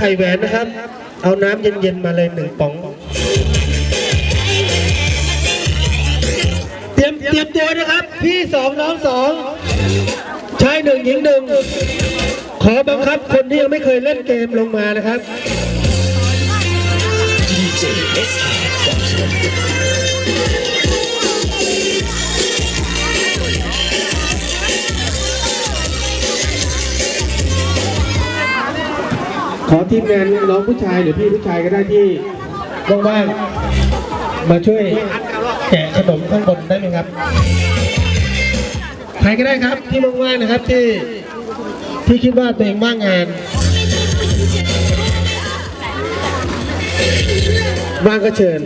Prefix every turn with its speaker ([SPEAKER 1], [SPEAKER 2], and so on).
[SPEAKER 1] ถ่ายแหวนนะครับ เอาน้ำเย็นๆมาเลยหนึ่งป๋อง เตรียมเตรียมตัวนะครับ พี่สองน้องสองชายหนึ่งหญิงหนึ่งขอบังคับคนที่ยังไม่เคยเล่นเกมลงมานะครับ ขอทีมงานน้องผู้ชายหรือพี่ผู้ชายก็ได้ที่ว่างๆมาช่วยแกะขนมข้างบนได้ไหมครับใครก็ได้ครับที่ว่างๆนะครับที่ที่คิดว่าตัวเองว่างงานว่างก็เชิญ